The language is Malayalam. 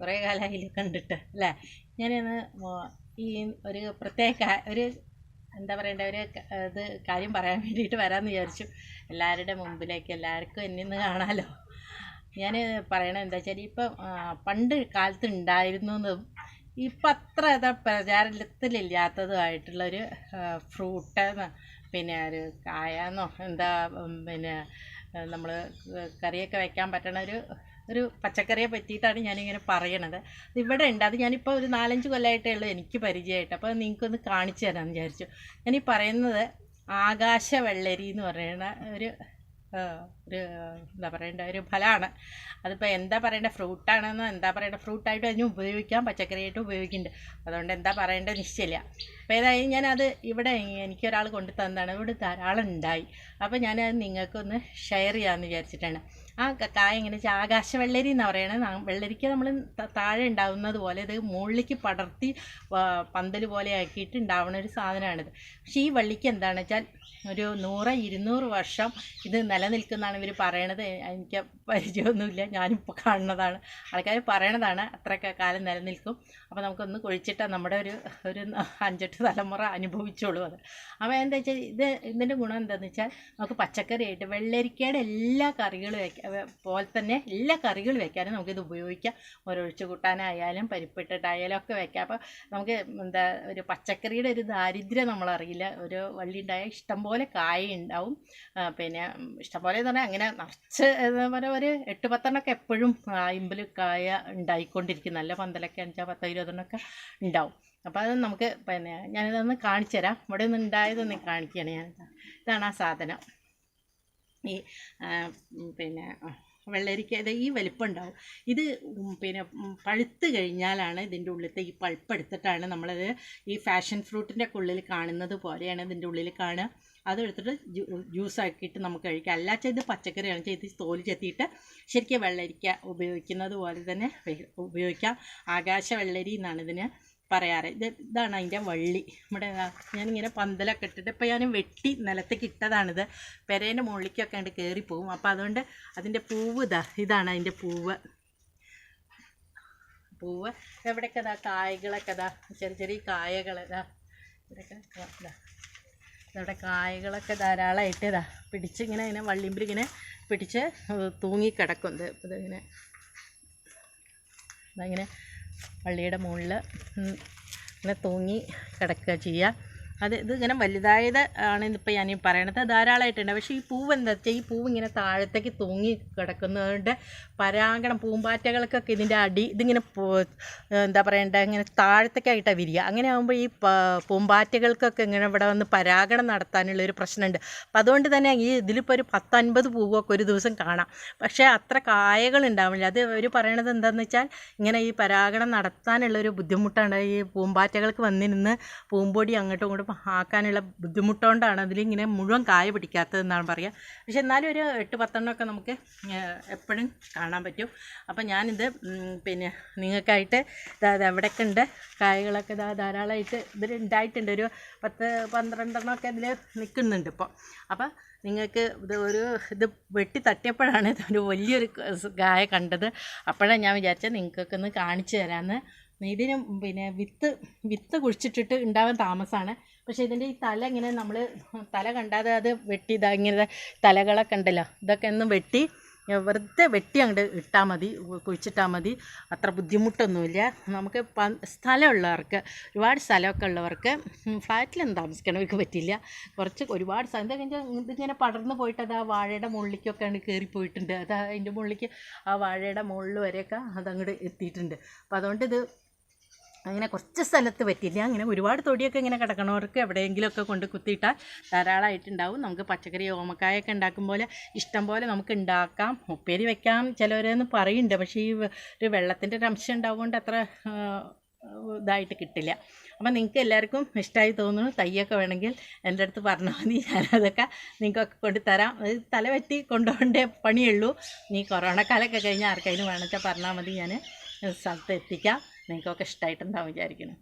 കുറേ കാലമായില്ല കണ്ടിട്ട് അല്ലേ? ഞാനിന്ന് ഈ ഒരു പ്രത്യേക ഒരു എന്താ പറയണ്ട ഒരു ഇത് കാര്യം പറയാൻ വേണ്ടിയിട്ട് വരാമെന്ന് വിചാരിച്ചു. എല്ലാവരുടെ മുമ്പിലേക്ക് എല്ലാവർക്കും എന്നെ ഒന്ന് കാണാമല്ലോ ഞാൻ പറയണത് എന്താ വെച്ചാൽ ഇപ്പം പണ്ട് കാലത്ത് ഉണ്ടായിരുന്നതും ഇപ്പം അത്ര ഇതാ പ്രചാരത്തിലില്ലാത്തതുമായിട്ടുള്ളൊരു ഫ്രൂട്ട് പിന്നെ ഒരു കായാന്നോ എന്താ പിന്നെ നമ്മൾ കറിയൊക്കെ വയ്ക്കാൻ പറ്റണ ഒരു ഒരു പച്ചക്കറിയെ പറ്റിയിട്ടാണ് ഞാനിങ്ങനെ പറയണത്. ഇവിടെ ഉണ്ട് അത് ഞാനിപ്പോൾ ഒരു നാലഞ്ച് കൊല്ലമായിട്ടേ ഉള്ളൂ എനിക്ക് പരിചയമായിട്ട്. അപ്പോൾ നിങ്ങൾക്കൊന്ന് കാണിച്ചു തരാമെന്ന് വിചാരിച്ചു. ഞാനീ പറയുന്നത് ആകാശ വെള്ളരി എന്ന് പറയുന്ന ഒരു ഒരു എന്താ പറയേണ്ട ഒരു ഫലമാണ്. അതിപ്പോൾ എന്താ പറയേണ്ട ഫ്രൂട്ടാണെന്നോ എന്താ പറയേണ്ട ഫ്രൂട്ടായിട്ട് അതിന് ഉപയോഗിക്കാം പച്ചക്കറിയായിട്ട് ഉപയോഗിക്കുന്നുണ്ട്. അതുകൊണ്ട് എന്താ പറയേണ്ടത് നിശ്ചയമില്ല അപ്പോൾ ഏതായാലും ഞാനത് ഇവിടെ എനിക്കൊരാൾ കൊണ്ടു തന്നതാണ് ഇവിടെ ധാരാളം ഉണ്ടായി. അപ്പോൾ ഞാനത് നിങ്ങൾക്കൊന്ന് ഷെയർ ചെയ്യാമെന്ന് വിചാരിച്ചിട്ടാണ്. ആ കായ ഇങ്ങനെ ആകാശ വെള്ളരി എന്ന് പറയണത് വെള്ളരിക്ക് നമ്മൾ താഴെ ഉണ്ടാവുന്നത് പോലെ ഇത് മുകളിലേക്ക് പടർത്തി പന്തൽ പോലെ ആക്കിയിട്ട് ഉണ്ടാവുന്ന ഒരു സാധനമാണിത് പക്ഷേ ഈ വള്ളിക്ക് എന്താണെന്ന് വെച്ചാൽ ഒരു നൂറ് ഇരുന്നൂറ് വർഷം ഇത് നിലനിൽക്കുന്നതാണ് ഇവർ പറയണത്. എനിക്ക് പരിചയമൊന്നുമില്ല. ഞാനിപ്പോൾ കാണുന്നതാണ്. ആൾക്കാർ പറയണതാണ് അത്രയൊക്കെ കാലം നിലനിൽക്കും. അപ്പോൾ നമുക്കൊന്ന് കുഴിച്ചിട്ടാൽ നമ്മുടെ ഒരു ഒരു അഞ്ചെട്ട് തലമുറ അനുഭവിച്ചോളൂ അത്. അപ്പോൾ എന്താ വെച്ചാൽ ഇത് ഇതിന്റെ ഗുണം എന്താണെന്ന് വെച്ചാൽ നമുക്ക് പച്ചക്കറിയായിട്ട് വെള്ളരിക്കയുടെ എല്ലാ കറികളും പോലെ തന്നെ എല്ലാ കറികളും വെക്കാനും നമുക്കിത് ഉപയോഗിക്കാം. ഒരൊഴിച്ച് കൂട്ടാനായാലും പരിപ്പിട്ടിട്ടായാലും ഒക്കെ വെക്കാം. അപ്പോൾ നമുക്ക് എന്താ ഒരു പച്ചക്കറിയുടെ ഒരു ദാരിദ്ര്യം നമ്മളറിയില്ല. ഒരു വള്ളി ഉണ്ടായാൽ ഇഷ്ടംപോലെ കായ ഉണ്ടാവും പിന്നെ ഇഷ്ടംപോലെ എന്ന് പറഞ്ഞാൽ അങ്ങനെ നിറച്ച് പറഞ്ഞാൽ ഒരു എട്ട് പത്തെണ്ണമൊക്കെ എപ്പോഴും ഇമ്പിൽ കായ ഉണ്ടായിക്കൊണ്ടിരിക്കും. നല്ല പന്തലൊക്കെ അഞ്ചാ പത്തോ ഇരുപതെണ്ണമൊക്കെ ഉണ്ടാവും. അപ്പോൾ അത് നമുക്ക് പിന്നെ ഞാനിതൊന്ന് കാണിച്ചു തരാം ഇവിടെ നിന്ന് ഉണ്ടായതൊന്ന് കാണിക്കുകയാണ് ഞാൻ ഇതാണ് ആ സാധനം. ഈ പിന്നെ വെള്ളരിക്ക ഇത് ഈ വലിപ്പം ഉണ്ടാവും ഇത് പിന്നെ പഴുത്ത് കഴിഞ്ഞാലാണ് ഇതിന്റെ ഉള്ളിലത്തെ ഈ പൾപ്പ് എടുത്തിട്ടാണ് നമ്മളത് ഈ ഫാഷൻ ഫ്രൂട്ടിന്റെ ഉള്ളിൽ കാണുന്നത് പോലെയാണ് ഇതിന്റെ ഉള്ളിൽ കാണുക. അതെടുത്തിട്ട് ജ്യൂസ് ആക്കിയിട്ട് നമുക്ക് കഴിക്കാം. അല്ലാച്ച ഇത് പച്ചക്കറിയാണ് ചെയ്ത് തോൽ ചെത്തിയിട്ട് ശരിക്കും വെള്ളരിക്ക ഉപയോഗിക്കുന്നത് പോലെ തന്നെ ഉപയോഗിക്കാം. ആകാശ വെള്ളരി എന്നാണ് ഇതിന് പറയാറ്. ഇത് ഇതാണ് അതിന്റെ വള്ളി. നമ്മുടെ ദാ ഞാനിങ്ങനെ പന്തലൊക്കെ ഇട്ടിട്ട് ഇപ്പോൾ ഞാൻ വെട്ടി നിലത്തേക്ക് ഇട്ടതാണിത്. പെരേന്റെ മുകളിലേക്കൊക്കെ ഉണ്ട് കയറിപ്പോവും അപ്പോൾ അതുകൊണ്ട് അതിന്റെ പൂവ് ഇതാ ഇതാണ് അതിന്റെ പൂവ്. പൂവ് എവിടെയൊക്കെ ഇതാ കായകളൊക്കെ ഇതാ ചെറിയ ചെറിയ കായകൾ ഇതാ ഇവിടെയൊക്കെ ഇതാ ഇവിടെ കായകളൊക്കെ ധാരാളമായിട്ട് ഇതാ പിടിച്ച് ഇങ്ങനെ ഇങ്ങനെ വള്ളിമ്പിൽ ഇങ്ങനെ പിടിച്ച് തൂങ്ങിക്കിടക്കും. ഇത് ഇതിങ്ങനെ ഇങ്ങനെ വള്ളിയുടെ മുകളിൽ ഇങ്ങനെ തൂങ്ങി കിടക്കുക ചെയ്യുക. അത് ഇത് ഇങ്ങനെ വലുതായത് ആണ് ഇതിപ്പോൾ ഞാൻ പറയണത്. ധാരാളമായിട്ടുണ്ട്. പക്ഷേ ഈ പൂവ് എന്താ വെച്ചാൽ ഈ പൂവ് ഇങ്ങനെ താഴത്തേക്ക് തൂങ്ങി കിടക്കുന്നതുകൊണ്ട് പരാഗണം പൂമ്പാറ്റകൾക്കൊക്കെ ഇതിന്റെ അടി ഇതിങ്ങനെ എന്താ പറയണ്ട ഇങ്ങനെ താഴത്തേക്കായിട്ടാണ് വിരിയുക അങ്ങനെ ആകുമ്പോൾ ഈ പൂമ്പാറ്റകൾക്കൊക്കെ ഇങ്ങനെ ഇവിടെ വന്ന് പരാഗണം നടത്താനുള്ള ഒരു പ്രശ്നമുണ്ട്. അപ്പം അതുകൊണ്ട് തന്നെ ഈ ഇതിലിപ്പോൾ ഒരു പത്തൻപത് പൂവൊക്കെ ഒരു ദിവസം കാണാം. പക്ഷേ അത്ര കായകൾ ഉണ്ടാവില്ല അത് അവർ പറയണത് എന്താണെന്ന് വെച്ചാൽ ഇങ്ങനെ ഈ പരാഗണം നടത്താനുള്ള ഒരു ബുദ്ധിമുട്ടാണ് ഈ പൂമ്പാറ്റകൾക്ക് വന്നിരുന്ന് പൂമ്പൊടി അങ്ങോട്ടും ഇങ്ങോട്ടും ആക്കാനുള്ള ബുദ്ധിമുട്ടുകൊണ്ടാണ് അതിലിങ്ങനെ മുഴുവൻ കായ പിടിക്കാത്തതെന്നാണ് പറയുക പക്ഷെ എന്നാലും ഒരു എട്ട് പത്തെണ്ണമൊക്കെ നമുക്ക് എപ്പോഴും കാണാൻ പറ്റും. അപ്പം ഞാനിത് പിന്നെ നിങ്ങൾക്കായിട്ട് ഇത് എവിടെയൊക്കെ ഉണ്ട് കായകളൊക്കെ. ഇതാ ധാരാളമായിട്ട് ഇതിൽ ഉണ്ടായിട്ടുണ്ട്. ഒരു പത്ത് പന്ത്രണ്ടെണ്ണമൊക്കെ അതിൽ നിൽക്കുന്നുണ്ട് ഇപ്പോൾ അപ്പോൾ നിങ്ങൾക്ക് ഇത് ഒരു ഇത് വെട്ടി തട്ടിയപ്പോഴാണ് ഇതൊരു വലിയൊരു ഗായ കണ്ടത്. അപ്പോഴാണ് ഞാൻ വിചാരിച്ചത് നിങ്ങൾക്കൊക്കെ ഒന്ന് കാണിച്ചു തരാമെന്ന് ഇതിന് പിന്നെ വിത്ത് വിത്ത് കുഴിച്ചിട്ടിട്ട് ഉണ്ടാവാൻ താമസമാണ് പക്ഷേ ഇതിന്റെ ഈ തല ഇങ്ങനെ നമ്മൾ തല കണ്ടാതെ അത് വെട്ടി ഇതാ ഇങ്ങനെ തലകളൊക്കെ ഉണ്ടല്ലോ ഇതൊക്കെ ഒന്ന് വെട്ടി വെറുതെ വെട്ടി അങ്ങോട്ട് ഇട്ടാൽ മതി കുഴിച്ചിട്ടാൽ മതി. അത്ര ബുദ്ധിമുട്ടൊന്നുമില്ല. നമുക്ക് പ- സ്ഥലമുള്ളവർക്ക് ഒരുപാട് സ്ഥലമൊക്കെ ഉള്ളവർക്ക് ഫ്ലാറ്റിലൊന്നും താമസിക്കണവർക്ക് പറ്റില്ല. കുറച്ച് ഒരുപാട് സ്ഥലം. എന്താ കഴിഞ്ഞാൽ ഇതിങ്ങനെ പടർന്നു പോയിട്ട് അത് ആ വാഴയുടെ മുകളിലേക്കൊക്കെ ആണ് കയറിപ്പോയിട്ടുണ്ട് അത് അതിന്റെ മുകളിലേക്ക് ആ വാഴയുടെ മുകളിൽ വരെയൊക്കെ അതങ്ങോട്ട് എത്തിയിട്ടുണ്ട്. അപ്പോൾ അതുകൊണ്ട് ഇത് അങ്ങനെ കുറച്ച് സ്ഥലത്ത് പറ്റില്ല അങ്ങനെ ഒരുപാട് തൊടിയൊക്കെ ഇങ്ങനെ കിടക്കണവർക്ക് എവിടെയെങ്കിലുമൊക്കെ കൊണ്ട് കുത്തിയിട്ടാൽ ധാരാളമായിട്ടുണ്ടാവും. നമുക്ക് പച്ചക്കറി ഓമക്കായൊക്കെ ഉണ്ടാക്കും പോലെ ഇഷ്ടം പോലെ നമുക്ക് ഉണ്ടാക്കാം. ഉപ്പേരി വെക്കാം ചിലവരെന്ന് പറയുന്നുണ്ട്. പക്ഷേ ഈ ഒരു വെള്ളത്തിന്റെ ഒരു അംശം ഉണ്ടാവുകൊണ്ട് അത്ര ഇതായിട്ട് കിട്ടില്ല. അപ്പം നിങ്ങൾക്ക് എല്ലാവർക്കും ഇഷ്ടമായി തോന്നുന്നു. തയ്യൊക്കെ വേണമെങ്കിൽ എന്റെ അടുത്ത് പറഞ്ഞാൽ മതി. ഞാനതൊക്കെ നിങ്ങൾക്കൊക്കെ കൊണ്ടുതരാം. അത് തല വെട്ടി കൊണ്ടുപോകേണ്ട പണിയുള്ളൂ നീ കൊറോണ കാലമൊക്കെ കഴിഞ്ഞാൽ വേണമെന്നു വെച്ചാൽ പറഞ്ഞാൽ മതി. ഞാൻ സ്ഥലത്ത് എത്തിക്കാം. നിങ്ങൾക്കൊക്കെ ഇഷ്ടമായിട്ടുണ്ടാവും വിചാരിക്കുന്നു.